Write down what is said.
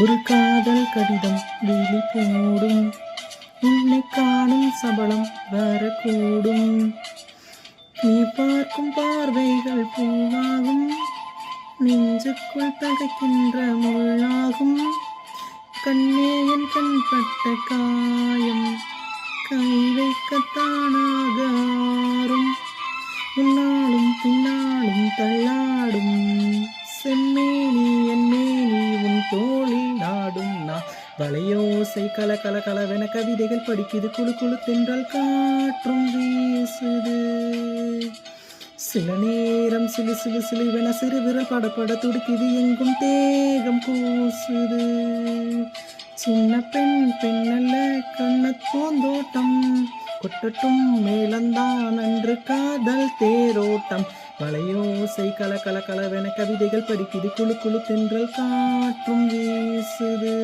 ஒரு காதல் கடிதம் வெளி போடும். உன்னை காணும் சபலம் வரக்கூடும். நீ பார்க்கும் பார்வைகள் பூவாகும். நெஞ்சுக்குள் தகைக்கின்ற முள்ளாகும். கண்ணே என் கண்பட்ட காயம் கை வைக்கத்தானாகும் முன்னாலும் பின்னாலும் வலையோசை வளையோசை கல கல கலவென கவிதைகள் படிக்குது. குழு குழு தென்றல் காற்றும் வீசுது. சில நேரம் சிலு சிலு சிலுவென சிறு விரல் படப்பட துடிக்குது. எங்கும் தேகம் பூசுது சின்ன பெண் பெண்ணல்ல கண்ண பூந்தோட்டம். கொட்டட்டும் மேலந்தான் அன்று காதல் தேரோட்டம். வளையோசை கல கல கலவென கவிதைகள் படிக்குது. குழு குழு தென்றல் காற்றும் வீசுது.